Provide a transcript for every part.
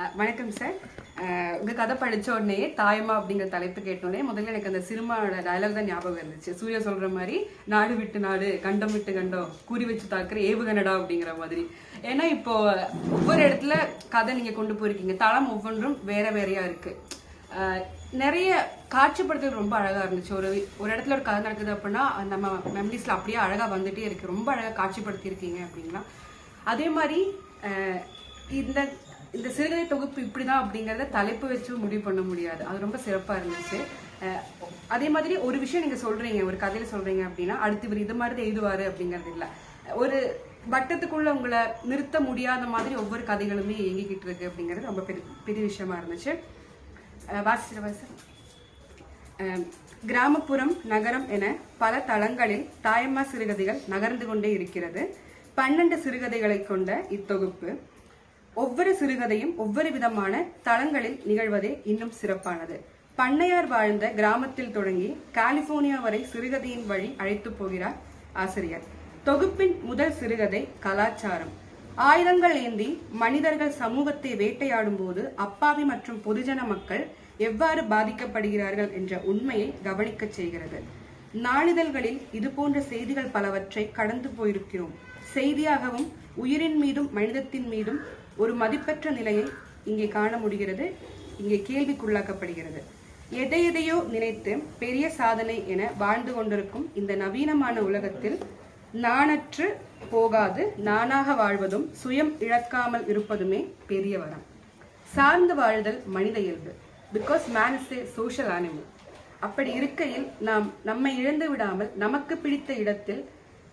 வணக்கம் சார். உங்கள் கதை படிச்ச உடனே தாயம்மா அப்படிங்கிற தலைப்பு கேட்டோடனே முதல்ல எனக்கு அந்த சினிமாவோட டயலாக் தான் ஞாபகம் இருந்துச்சு. சூர்யா சொல்கிற மாதிரி நாடு விட்டு நாடு கண்டம் விட்டு கண்டம் கூறி வச்சு தாக்குற ஏவுகணடா அப்படிங்கிற மாதிரி. ஏன்னா இப்போ ஒவ்வொரு இடத்துல கதை நீங்கள் கொண்டு போயிருக்கீங்க. தளம் ஒவ்வொன்றும் வேற வேறையாக இருக்குது நிறைய காட்சிப்படுத்துறது ரொம்ப அழகாக இருந்துச்சு. ஒரு ஒரு இடத்துல ஒரு கதை நடக்குது அப்படின்னா நம்ம மெமரிஸில் அப்படியே அழகாக வந்துட்டே இருக்கு. ரொம்ப அழகாக காட்சிப்படுத்தியிருக்கீங்க அப்படின்னா அதே மாதிரி இந்த இந்த சிறுகதை தொகுப்பு இப்படிதான் அப்படிங்கறத தலைப்பு வச்சு முடிவு பண்ண முடியாது. அது ரொம்ப சிறப்பா இருந்துச்சு. அதே மாதிரி ஒரு விஷயம் நீங்க சொல்றீங்க ஒரு கதையில சொல்றீங்க அப்படின்னா அடுத்து இவர் இது மாதிரி தான் எழுதுவாரு அப்படிங்கிறது இல்ல. ஒரு வட்டத்துக்குள்ள உங்களை நிறுத்த முடியாத மாதிரி ஒவ்வொரு கதைகளுமே இயங்கிக்கிட்டு இருக்கு அப்படிங்கிறது ரொம்ப பெரிய பெரிய விஷயமா இருந்துச்சு. அஹ், வாசிச்சிட கிராமப்புறம் நகரம் என பல தளங்களில் தாயம்மா சிறுகதைகள் நகர்ந்து கொண்டே இருக்கிறது. பன்னெண்டு சிறுகதைகளை கொண்ட இத்தொகுப்பு. ஒவ்வொரு சிறுகதையும் ஒவ்வொரு விதமான தளங்களில் நிகழ்வதே இன்னும் சிறப்பானது. பண்ணையார் வாழ்ந்த கிராமத்தில் தொடங்கி கலிபோர்னியா வரை சிறுகதையின் வழி அழைத்து போகிறார் ஆசிரியர். தொகுப்பின் முதல் சிறுகதை கலாச்சாரம். ஆயுதங்கள் ஏந்தி மனிதர்கள் சமூகத்தை வேட்டையாடும் போது அப்பாவி மற்றும் பொதுஜன மக்கள் எவ்வாறு பாதிக்கப்படுகிறார்கள் என்ற உண்மையை கவனிக்கச் செய்கிறது. நாளிதழ்களில் இது போன்ற செய்திகள் பலவற்றை கடந்து போயிருக்கிறோம். செய்தியாகவும் உயிரின் மீதும் மனிதத்தின் மீதும் ஒரு மதிப்பற்ற நிலையை இங்கே காண முடிகிறது. இங்கே கேள்விக்குள்ளாக்கப்படுகிறது. எதை எதையோ நினைத்து பெரிய சாதனை என வாழ்ந்து கொண்டிருக்கும் இந்த நவீனமான உலகத்தில் நாணற்று போகாது நானாக வாழ்வதும் சுயம் இழக்காமல் இருப்பதுமே பெரிய வரம். சார்ந்து வாழ்தல் மனித இயல்பு. Because man is a social animal அப்படி இருக்கையில் நாம் நம்மை இழந்து விடாமல் நமக்கு பிடித்த இடத்தில்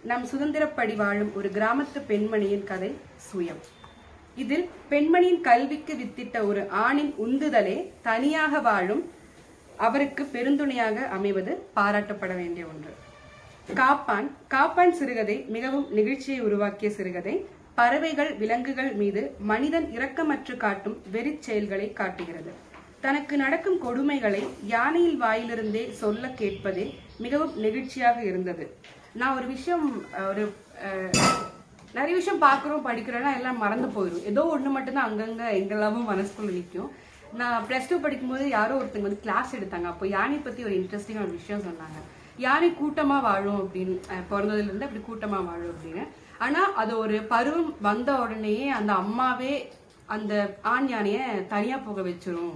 நம் சுதந்திரப்படி வாழும் ஒரு கிராமத்து பெண்மணியின் கதை சுயம். இதில் பெண்மணியின் கல்விக்கு வித்திட்ட ஒரு ஆணின் உந்துதலே தனியாக வாழும் அவருக்கு பெருந்துணையாக அமைவது பாராட்டப்பட வேண்டிய ஒன்று. காப்பான் காப்பான் சிறுகதை மிகவும் நிகழ்ச்சியை உருவாக்கிய சிறுகதை. பறவைகள் விலங்குகள் மீது மனிதன் இரக்கமற்று காட்டும் வெறிச் செயல்களை காட்டுகிறது. தனக்கு நடக்கும் கொடுமைகளை யானையில் வாயிலிருந்தே சொல்ல கேட்பதே மிகவும் நெகிழ்ச்சியாக இருந்தது. நான் ஒரு விஷயம் ஒரு நிறைய விஷயம் பார்க்குறோம் படிக்கிறோன்னா எல்லாம் மறந்து போயிடும் ஏதோ ஒன்று மட்டும்தான் அங்கங்கே எங்கெல்லாமும் மனசுக்குள்ளே நிற்கும் நான் ப்ளஸ் டூ படிக்கும்போது யாரோ ஒருத்தங்க வந்து கிளாஸ் எடுத்தாங்க. அப்போ யானை பற்றி ஒரு இன்ட்ரெஸ்டிங்கான ஒரு விஷயம் சொன்னாங்க. யானை கூட்டமாக வாழும் அப்படின்னு பிறந்ததுலேருந்து அப்படி கூட்டமாக வாழும் அப்படின்னு. ஆனால் அது ஒரு பருவம் வந்த உடனேயே அந்த அம்மாவே அந்த ஆண் யானையை தனியாக போக வச்சிரும்.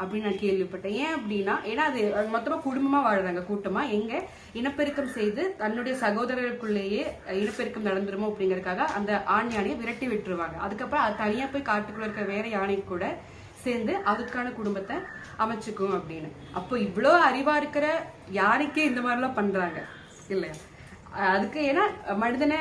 அப்படின்னு நான் கேள்விப்பட்டேன். ஏன் அப்படின்னா ஏன்னா அது மொத்தமாக மொத்தமா குடும்பமா வாழ்றாங்க கூட்டமா. எங்க? இனப்பெருக்கம் செய்து தன்னுடைய சகோதரர்களுக்குள்ளேயே இனப்பெருக்கம் நடந்துருமோ அப்படிங்கறக்காக அந்த ஆண் யானையை விரட்டி விட்டுருவாங்க. அதுக்கப்புறம் அது தனியா போய் காட்டுக்குள்ள இருக்க வேற யானை கூட சேர்ந்து அதுக்கான குடும்பத்தை அமைச்சுக்கும் அப்படின்னு. அப்போ இவ்வளோ அறிவா இருக்கிற யானைக்கே இந்த மாதிரிலாம் பண்றாங்க இல்லையா? அதுக்கு ஏன்னா மனிதனை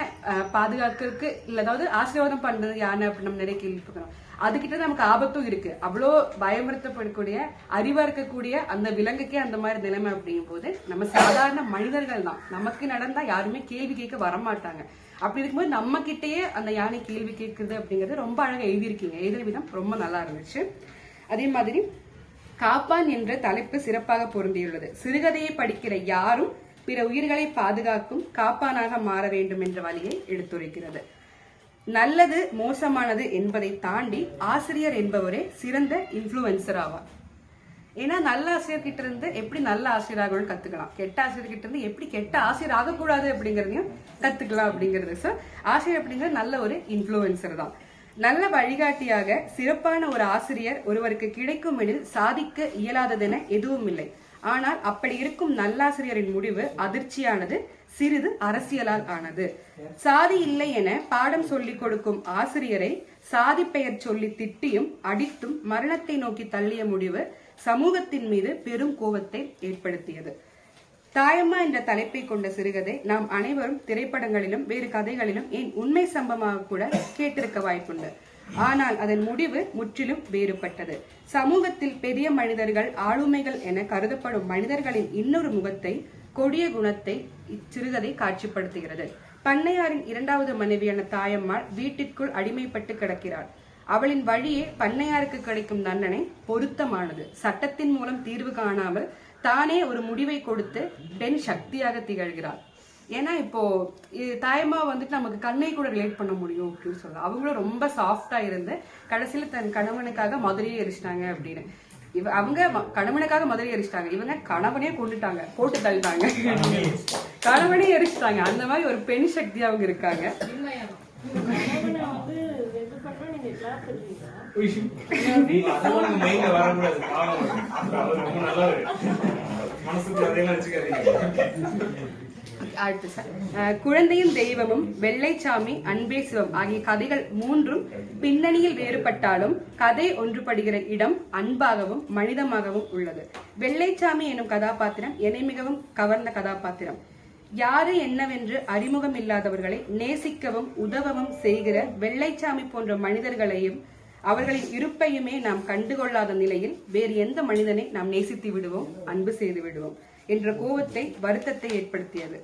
பாதுகாக்கிறதுக்கு இல்லை அதாவது ஆசீர்வாதம் பண்றது யானை அப்படின்னு நம்ம நிறைய கேள்விப்படுறோம் அதுக்கிட்ட நமக்கு ஆபத்தும் இருக்கு. அவ்வளோ பயமுறுத்தப்படக்கூடிய அறிவா இருக்கக்கூடிய அந்த விலங்குக்கே அந்த மாதிரி நிலைமை அப்படிங்கும் போது நம்ம சாதாரண மனிதர்கள் தான். நமக்கு நடந்தா யாருமே கேள்வி கேட்க வரமாட்டாங்க. அப்படி இருக்கும்போது நம்ம கிட்டேயே அந்த யானை கேள்வி கேட்குறது அப்படிங்கறது ரொம்ப அழகா எழுதியிருக்கீங்க. எழுதுற விதம் ரொம்ப நல்லா இருந்துச்சு. அதே மாதிரி காப்பான் என்ற தலைப்பு சிறப்பாக பொருந்தியுள்ளது. சிறுகதையை படிக்கிற யாரும் பிற உயிர்களை பாதுகாக்கும் காப்பானாக மாற வேண்டும் என்ற வழியை எடுத்துரைக்கிறது. நல்லது மோசமானது என்பதை தாண்டி ஆசிரியர் என்பவரே சிறந்த இன்ஃப்ளூயன்சர் ஆவார். ஏன்னா நல்ல ஆசிரியர்கிட்ட இருந்து எப்படி நல்ல ஆசிரியர் கற்றுக்கலாம் கத்துக்கலாம். கெட்ட ஆசிரியர்கிட்ட இருந்து எப்படி கெட்ட ஆசிரியர் ஆகக்கூடாது அப்படிங்கறதையும் கத்துக்கலாம் அப்படிங்கிறது. சார் ஆசிரியர் அப்படிங்கிறது நல்ல ஒரு இன்ஃப்ளூயன்சர் தான். நல்ல வழிகாட்டியாக சிறப்பான ஒரு ஆசிரியர் ஒருவருக்கு கிடைக்கும் எனில் சாதிக்க இயலாததென எதுவும் இல்லை ஆனால் அப்படி இருக்கும் நல்லாசிரியரின் முடிவு அதிர்ச்சியானது. சிறிது அரசியலால் ஆனது. சாதி இல்லை என பாடம் சொல்லிக் கொடுக்கும் ஆசிரியரை சாதி பெயர் சொல்லி திட்டியும் அடித்தும் மரணத்தை நோக்கி தள்ளிய முடிவு சமூகத்தின் மீது பெரும் கோபத்தை ஏற்படுத்தியது. தாயம்மா என்ற தலைப்பை கொண்ட சிறுகதை நாம் அனைவரும் திரைப்படங்களிலும் வேறு கதைகளிலும் ஏன் உண்மை சம்பவமாக கூட கேட்டிருக்க வாய்ப்புண்டு. ஆனால் அதன் முடிவு முற்றிலும் வேறுபட்டது. சமூகத்தில் பெரிய மனிதர்கள் ஆளுமைகள் என கருதப்படும் மனிதர்களின் இன்னொரு முகத்தை கொடிய குணத்தை இச்சிறுகதை காட்சிப்படுத்துகிறது. பண்ணையாரின் இரண்டாவது மனைவியான தாயம்மாள் வீட்டிற்குள் அடிமைப்பட்டு கிடக்கிறாள். அவளின் வழியே பண்ணையாருக்கு கிடைக்கும் தண்டனை பொருத்தமானது. சட்டத்தின் மூலம் தீர்வு காணாமல் தானே ஒரு முடிவை கொடுத்து பெண் சக்தியாக திகழ்கிறாள். ஏன்னா இப்போ இது தாயம்மா வந்துட்டு நமக்கு கண்ணை கூட ரிலேட் பண்ண முடியும் அப்படின்னு சொல்லலாம் அவங்களும் ரொம்ப சாஃப்டா இருந்து கடைசியில தன் கணவனுக்காக மதுரையே எரிச்சிட்டாங்க அப்படின்னு. இவ அவங்க ம- கணவனுக்காக மதுரை எரிச்சிட்டாங்க. இவங்க கணவனே கொண்டுட்டாங்க. போட்டு தள்ளிட்டாங்க. கணவனே எரிச்சிட்டாங்க. அந்த மாதிரி ஒரு பெண் சக்தி அவங்க இருக்காங்க. அதெல்லாம் மனசுக்கு வச்சுக்காதீங்க அடுத்து சார் குழந்தையும் தெய்வமும் வெள்ளைச்சாமி அன்பே சிவம் ஆகிய கதைகள் மூன்றும் பின்னணியில் வேறுபட்டாலும் கதை ஒன்றுபடுகிற இடம் அன்பாகவும் மனிதமாகவும் உள்ளது. வெள்ளைச்சாமி எனும் கதாபாத்திரம் என்னை மிகவும் கவர்ந்த கதாபாத்திரம். யாரு என்னவென்று அறிமுகம் இல்லாதவர்களை நேசிக்கவும் உதவவும் செய்கிற வெள்ளைச்சாமி போன்ற மனிதர்களையும் அவர்களின் இருப்பையுமே நாம் கண்டுகொள்ளாத நிலையில் வேறு எந்த மனிதனை நாம் நேசித்து விடுவோம் அன்பு செய்து விடுவோம். என்ற கோபத்தை வருத்தத்தை ஏற்படுத்தியது.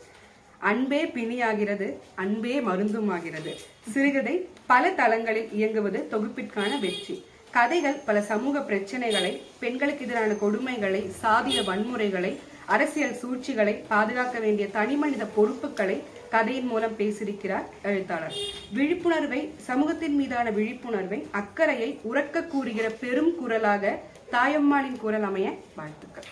அன்பே பிணியாகிறது அன்பே மருந்துமாகிறது. சிறுகதை பல தளங்களில் இயங்குவது தொகுப்பிற்கான வெற்றி. கதைகள் பல சமூக பிரச்சனைகளை பெண்களுக்கு எதிரான கொடுமைகளை சாதிய வன்முறைகளை அரசியல் சூழ்ச்சிகளை பாதுகாக்க வேண்டிய தனிமனித பொறுப்புகளை கதையின் மூலம் பேசியிருக்கிறார் எழுத்தாளர். விழிப்புணர்வை சமூகத்தின் மீதான விழிப்புணர்வை அக்கறையை உறக்க கூறுகிற பெரும் குரலாக தாயம்மாளின் குரல் அமைய வாழ்த்துக்கள்.